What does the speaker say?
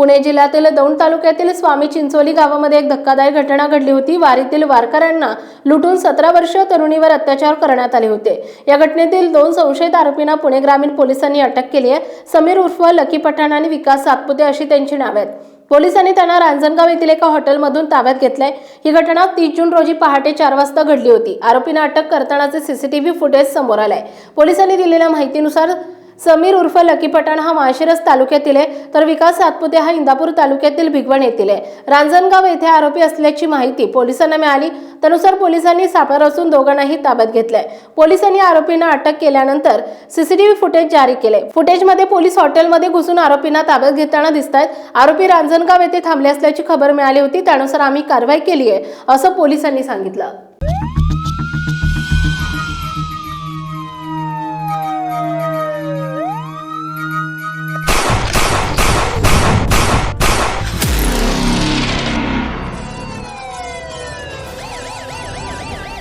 पुणे जिल्ह्यातील दौंड तालुक्यातील स्वामी चिंचोली गावामध्ये एक धक्कादायक घटना घडली होती. वारीतील वारकऱ्यांना लुटून सतरा वर्ष तरुणीवर अत्याचार करण्यात आले होते. या घटनेतील दोन संशयित आरोपींना पुणे ग्रामीण पोलिसांनी अटक केली आहे. समीर उर्फ लकी पठाण आणि विकास सातपुते अशी त्यांची नावे आहेत. पोलिसांनी त्यांना रांजणगाव येथील एका हॉटेलमधून ताब्यात घेतलंय. ही घटना तीस जून रोजी पहाटे चार वाजता घडली होती. आरोपींना अटक करतानाचे सीसीटीव्ही फुटेज समोर आलाय. पोलिसांनी दिलेल्या माहितीनुसार समीर उर्फ लकी पठाण हा माळशिरस तालुक्यातील आहे. तर विकास सातपुते हा इंदापूर तालुक्यातील भिगवण येथील आहे. रांजणगाव येथे आरोपी असल्याची माहिती पोलिसांना मिळाली. त्यानुसार पोलिसांनी सापळा रचून दोघांनाही ताब्यात घेतलंय. पोलिसांनी आरोपींना अटक केल्यानंतर सीसीटीव्ही फुटेज जारी केले फुटेजमध्ये पोलीस हॉटेलमध्ये घुसून आरोपींना ताब्यात घेताना दिसत आहेत आरोपी रांजणगाव येथे थांबले असल्याची खबर मिळाली होती. त्यानुसार आम्ही कारवाई केली आहे असं पोलिसांनी सांगितलं.